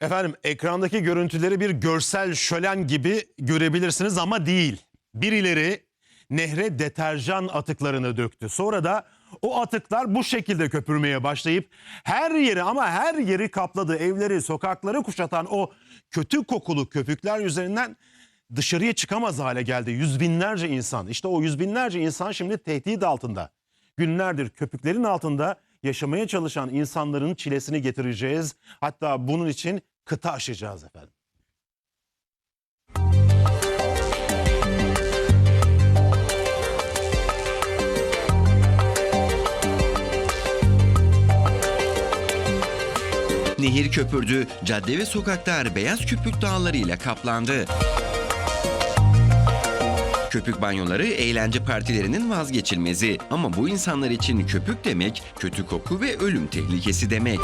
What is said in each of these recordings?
Efendim ekrandaki görüntüleri bir görsel şölen gibi görebilirsiniz ama değil. Birileri nehre deterjan atıklarını döktü. Sonra da o atıklar bu şekilde köpürmeye başlayıp her yeri ama her yeri kapladı. Evleri, sokakları kuşatan o kötü kokulu köpükler üzerinden dışarıya çıkamaz hale geldi. Yüz binlerce insan. İşte o yüz binlerce insan şimdi tehdit altında. Günlerdir köpüklerin altında yaşamaya çalışan insanların çilesini getireceğiz. Hatta bunun için kıta aşacağız efendim. Nehir köpürdü, cadde ve sokaklar beyaz köpük dağlarıyla kaplandı. Köpük banyoları eğlence partilerinin vazgeçilmezi ama bu insanlar için köpük demek kötü koku ve ölüm tehlikesi demek.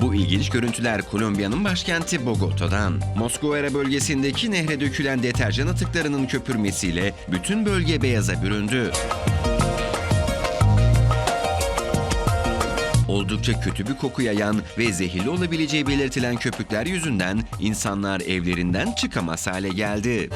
Bu ilginç görüntüler Kolombiya'nın başkenti Bogota'dan. Moscovera bölgesindeki nehre dökülen deterjan atıklarının köpürmesiyle bütün bölge beyaza büründü. Oldukça kötü bir koku yayan ve zehirli olabileceği belirtilen köpükler yüzünden insanlar evlerinden çıkamaz hale geldi.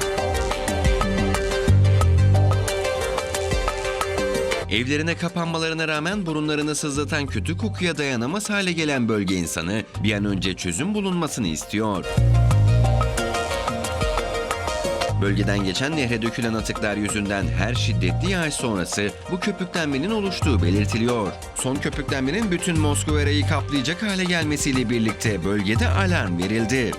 Evlerine kapanmalarına rağmen burunlarını sızlatan kötü kokuya dayanamaz hale gelen bölge insanı bir an önce çözüm bulunmasını istiyor. Bölgeden geçen nehre dökülen atıklar yüzünden her şiddetli yağış sonrası bu köpüklenmenin oluştuğu belirtiliyor. Son köpüklenmenin bütün Moskovera'yı kaplayacak hale gelmesiyle birlikte bölgede alarm verildi.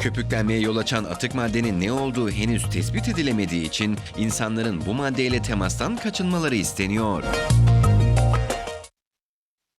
Köpüklenmeye yol açan atık maddenin ne olduğu henüz tespit edilemediği için insanların bu maddeyle temastan kaçınmaları isteniyor.